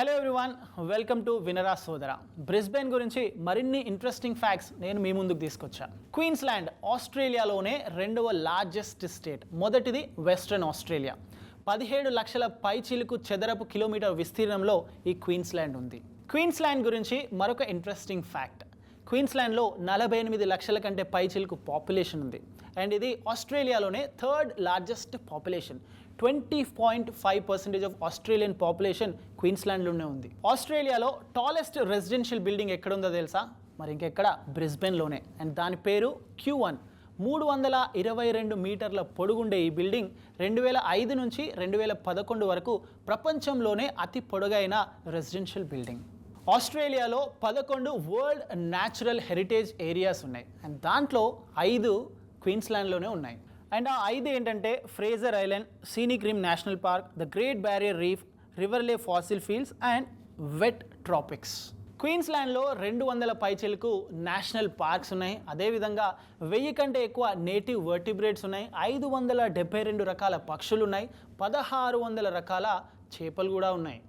Hello everyone welcome to వినరా సోదర Brisbane గురించి మరిన్ని ఇంట్రెస్టింగ్ ఫ్యాక్ట్స్ నేను మీ ముందుకు తీసుకొచ్చాను క్వీన్స్లాండ్ ఆస్ట్రేలియాలోనే రెండవ లార్జెస్ట్ స్టేట్ మొదటిది వెస్ట్రన్ ఆస్ట్రేలియా పదిహేడు లక్షల పైచిలుకు చదరపు కిలోమీటర్ విస్తీర్ణంలో ఈ క్వీన్స్లాండ్ ఉంది. క్వీన్స్లాండ్ గురించి మరొక ఇంట్రెస్టింగ్ ఫ్యాక్ట్ క్వీన్స్లాండ్లో నలభై ఎనిమిది లక్షల కంటే పైచిలకు పాపులేషన్ ఉంది. అండ్ ఇది ఆస్ట్రేలియాలోనే third largest population twenty point five percentage of Australian population క్వీన్స్లాండ్లోనే ఉంది. ఆస్ట్రేలియాలో టాలెస్ట్ రెసిడెన్షియల్ బిల్డింగ్ ఎక్కడ ఉందో తెలుసా? మరి ఇంకెక్కడ? బ్రిస్బెన్లోనే. అండ్ దాని పేరు క్యూ వన్. మూడు వందల ఇరవై రెండు మీటర్ల పొడుగుండే ఈ బిల్డింగ్ రెండు వేల ఐదు నుంచి రెండు వేల పదకొండు వరకు ప్రపంచంలోనే అతి పొడుగైన రెసిడెన్షియల్ బిల్డింగ్ ఆస్ట్రేలియాలో పదకొండు వరల్డ్ న్యాచురల్ హెరిటేజ్ ఏరియాస్ ఉన్నాయి. అండ్ దాంట్లో ఐదు క్వీన్స్లాండ్లోనే ఉన్నాయి. అండ్ ఆ ఐదు ఏంటంటే Fraser Island Scenic Rim National Park the Great Barrier Reef రివర్లే Fossil Fields and Wet Tropics. క్వీన్స్లాండ్లో రెండు వందల పైచెలకు నేషనల్ పార్క్స్ ఉన్నాయి. అదేవిధంగా వెయ్యి కంటే ఎక్కువ నేటివ్ వర్టిబ్రేట్స్ ఉన్నాయి. ఐదు వందల డెబ్బై రెండు రకాల పక్షులు ఉన్నాయి. పదహారు వందల రకాల చేపలు కూడా ఉన్నాయి.